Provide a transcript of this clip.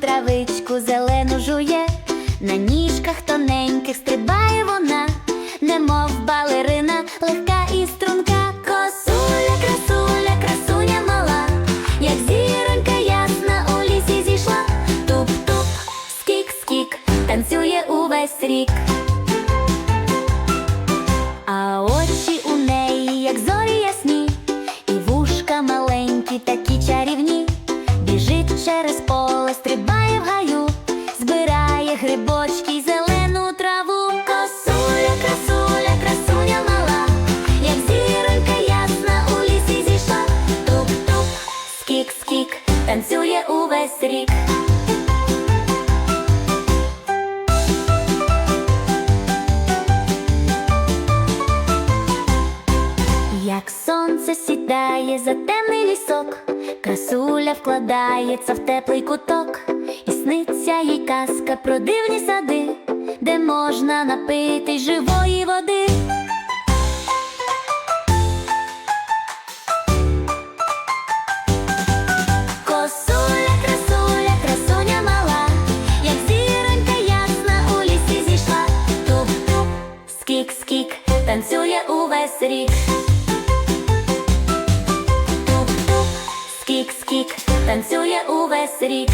травичку зелену жує, на ніжках тоненьких стрибає вона, немов балерина, легка і струнка, косуля, красуля, красуня мала, як зіронька ясна у лісі зійшла, туп-туп, скік-скік, танцює увесь рік. А очі у неї, як зорі ясні, і вушка маленькі, такі біжить через поле, стрибає в гаю, збирає грибочки й зелену траву. Косуля, красуля, красуня мала, як зіронька ясна у лісі зійшла. Туп-туп, скік-скік, танцює увесь рік. Як сонце сідає за темний лісок, красуля вкладається в теплий куток, і сниться їй казка про дивні сади, де можна напитись живої води. Туп-туп, скік-скік, танцює увесь рік. Танцює увесь рік.